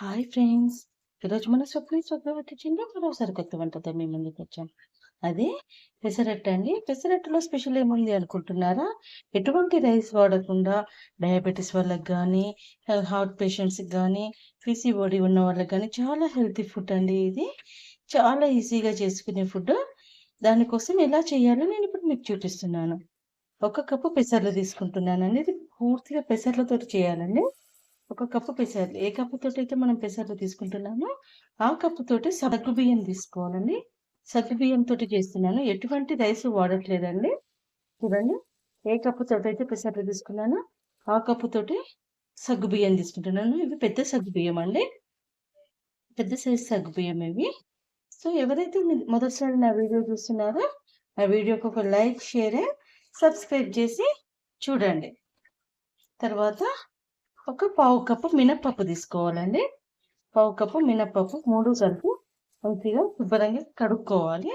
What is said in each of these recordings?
Hi friends! ఈరోజు మన స్వప్న చక్రవర్తి కిచెన్‌లో మరోసారి కొత్త వంటతో మీ ముందుకొచ్చాం. అదే పెసరట్టు అండి. పెసరట్టులో స్పెషల్ ఏముంది అనుకుంటున్నారా? ఎటువంటి రైస్ వాడకుండా డయాబెటిస్ వాళ్ళకి కానీ హార్ట్ పేషెంట్స్‌కి కానీ పీసీఓడీ ఉన్న వాళ్ళకి కానీ చాలా హెల్తీ ఫుడ్ అండి ఇది. చాలా ఈజీగా చేసుకునే ఫుడ్. దానికోసం ఎలా చేయాలో నేను ఇప్పుడు మీకు చూపిస్తున్నాను. ఒక కప్పు పెసర్లు తీసుకుంటున్నానండి. ఇది పూర్తిగా పెసర్లతో చేయాలండి. ఒక కప్పు పెసర్లు. ఏ కప్పుతోటైతే మనం పెసర్లు తీసుకుంటున్నామో, ఆ కప్పుతోటి సగ్గుబియ్యం తీసుకోవాలండి. సగ్గుబియ్యంతోటి చేస్తున్నాను. ఎటువంటి రైస్ వాడట్లేదండి. చూడండి. ఏ కప్పుతోటైతే పెసర్లు తీసుకున్నానో, ఆ కప్పుతోటి సగ్గుబియ్యం తీసుకుంటున్నాను. ఇవి పెద్ద సగ్గుబియ్యం అండి. పెద్ద సైజు సగ్గుబియ్యం ఇవి. సో, ఎవరైతే మొదటిసారి నా వీడియో చూస్తున్నారో, ఆ వీడియోకి ఒక లైక్, షేర్, సబ్స్క్రైబ్ చేసి చూడండి. తర్వాత ఒక పావు కప్పు మినపప్పు తీసుకోవాలండి. పావు కప్పు మినప్పప్పు మూడు కలిపి మంచిగా శుభ్రంగా కడుక్కోవాలి.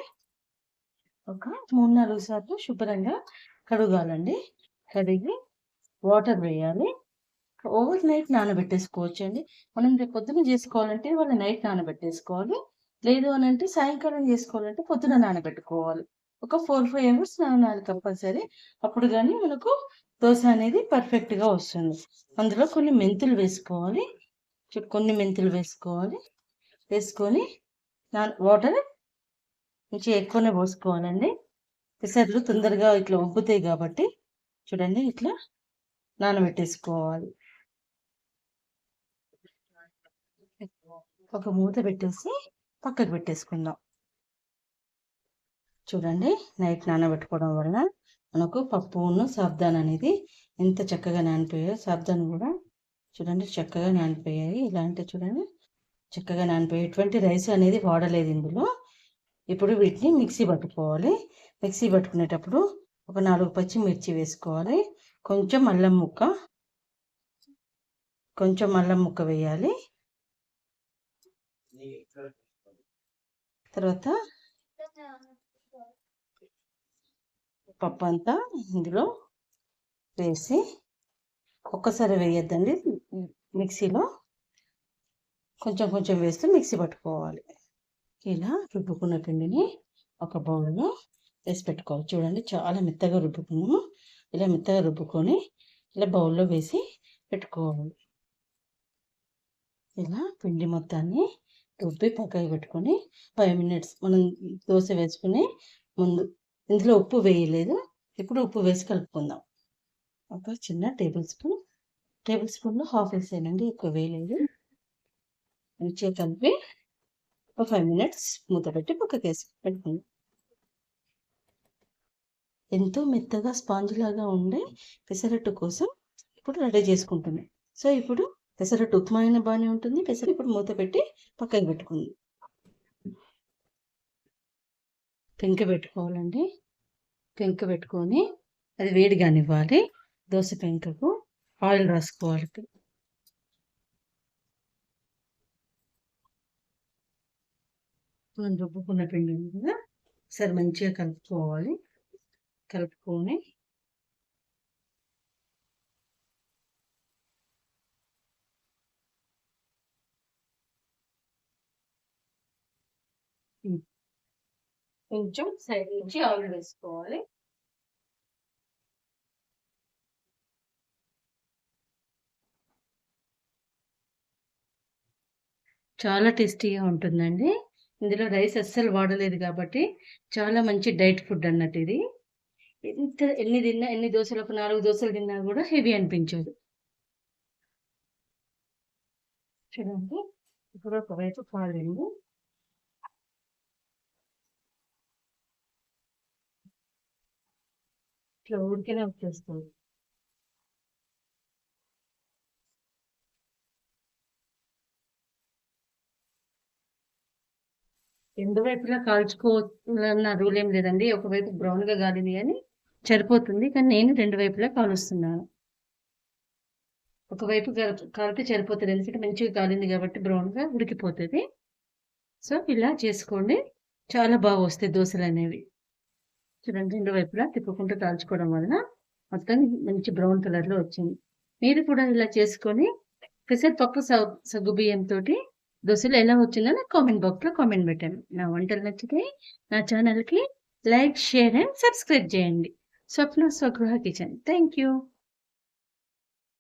ఒక 3, 4 సార్లు శుభ్రంగా కడగాలండి. కడిగి వాటర్ వేయాలి. ఓవర్ నైట్ నానబెట్టేసుకోవచ్చండి. మనం రేపు పొద్దున చేసుకోవాలంటే వాళ్ళ నైట్ నానబెట్టేసుకోవాలి. లేదు అని అంటే సాయంకాలం చేసుకోవాలంటే పొద్దున నానబెట్టుకోవాలి. ఒక 4, 5 అవర్స్ నానాలి కంపల్సరీ. అప్పుడు కానీ మనకు దోశ అనేది పర్ఫెక్ట్‌గా వస్తుంది. అందులో కొన్ని మెంతులు వేసుకోవాలి. కొన్ని మెంతులు వేసుకోవాలి. వేసుకొని వాటర్ కొంచెం ఎక్కువనే పోసుకోవాలండి. పెసర్లు తొందరగా ఇట్లా ఉబ్బుతాయి కాబట్టి చూడండి ఇట్లా నానబెట్టేసుకోవాలి. ఒక మూత పెట్టేసి పక్కకు పెట్టేసుకుందాం. చూడండి నైట్ నానబెట్టుకోవడం వలన మనకు పప్పును, సాబ్దాన్ అనేది ఎంత చక్కగా నానిపోయాయో సాబ్దాన్ కూడా చూడండి చక్కగా నానిపోయాయి. ఇలాంటి చూడండి చక్కగా నానిపోయాయి. ఎటువంటి రైస్ అనేది వాడలేదు ఇందులో. ఇప్పుడు వీటిని మిక్సీ పట్టుకోవాలి. మిక్సీ పట్టుకునేటప్పుడు ఒక 4 పచ్చిమిర్చి వేసుకోవాలి. కొంచెం అల్లం ముక్క కొంచెం అల్లం ముక్క వేయాలి. తర్వాత పప్పంతా ఇందులో వేసి ఒక్కసారి వేయొద్దండి మిక్సీలో. కొంచెం కొంచెం వేస్తూ మిక్సీ పట్టుకోవాలి. ఇలా రుబ్బుకున్న పిండిని ఒక బౌల్‌లో వేసి పెట్టుకోవాలి. చూడండి చాలా మెత్తగా రుబ్బుకున్నాము. ఇలా మెత్తగా రుబ్బుకొని ఇలా బౌల్‌లో వేసి పెట్టుకోవాలి. ఇలా పిండి మొత్తాన్ని రుబ్బి పక్కకి పెట్టుకొని ఫైవ్ మినిట్స్ మనం దోశ వేసుకుని ముందు ఇందులో ఉప్పు వేయలేదు. ఇప్పుడు ఉప్పు వేసి కలుపుకుందాం. ఒక చిన్న టేబుల్ స్పూన్, టేబుల్ స్పూన్‌లో హాఫ్ వేసానండి. ఎక్కువ వేయలేదు. మంచిగా కలిపి ఒక ఫైవ్ మినిట్స్ మూత పెట్టి పక్కకేసి పెట్టుకుందాం. ఎంతో మెత్తగా స్పాంజ్ లాగా ఉండే పెసరట్టు కోసం ఇప్పుడు రెడీ చేసుకుంటున్నాం. సో, ఇప్పుడు పెసరట్టు ఉప్మా అయినా బాగానే ఉంటుంది. పెసర ఇప్పుడు మూత పెట్టి పక్కకి పెట్టుకుందాం. పెంక పెట్టుకోవాలండి. పెంక పెట్టుకొని అది వేడి కానివ్వాలి. దోశ పెంకకు ఆయిల్ రాసుకోవాలి. మనం రుబ్బుకున్న పిండి ఉంది కదా! మంచిగా కలుపుకోవాలి. కలుపుకొని కొంచెం సైడ్ నుంచి ఆయిల్ వేసుకోవాలి. చాలా టేస్టీగా ఉంటుందండి. ఇందులో రైస్ అస్సలు వాడలేదు కాబట్టి చాలా మంచి డైట్ ఫుడ్ అన్నట్టు ఇది. ఎంత ఎన్ని తిన్నా ఎన్ని దోశలు ఒక నాలుగు దోశలు తిన్నా కూడా హెవీ అనిపించదు. చూడండి. ఇప్పుడు ఒకవైపు కాలింది. ఇట్లా ఊరికనే వచ్చేస్తుంది. రెండు వైపులా కాల్చుకోవాలన్న రూల్ ఏం లేదండి. ఒకవైపు బ్రౌన్‌గా కాలింది అని సరిపోతుంది. కానీ నేను రెండు వైపులా కాలుస్తున్నాను. ఒకవైపు కాలితే సరిపోతుంది ఎందుకంటే మంచిగా కాలింది కాబట్టి బ్రౌన్‌గా ఉడికిపోతుంది సో, ఇలా చేసుకోండి. చాలా బాగా వస్తాయి దోశలు అనేవి చూడండి రెండు వైపులా తిప్పుకుంటూ కాల్చుకోవడం వలన మొత్తం మంచి బ్రౌన్ కలర్‌లో వచ్చింది. మీరు కూడా ఇలా చేసుకొని పెసరపప్పు సగ్గు బియ్యంతో దోశలు ఎలా వచ్చిందో నాకు కామెంట్ బాక్స్లో కామెంట్ పెట్టండి. నా వంటలు నచ్చితే నా ఛానల్కి లైక్ షేర్ అండ్ సబ్స్క్రైబ్ చేయండి. Swapna Swagruha kitchen. Thank you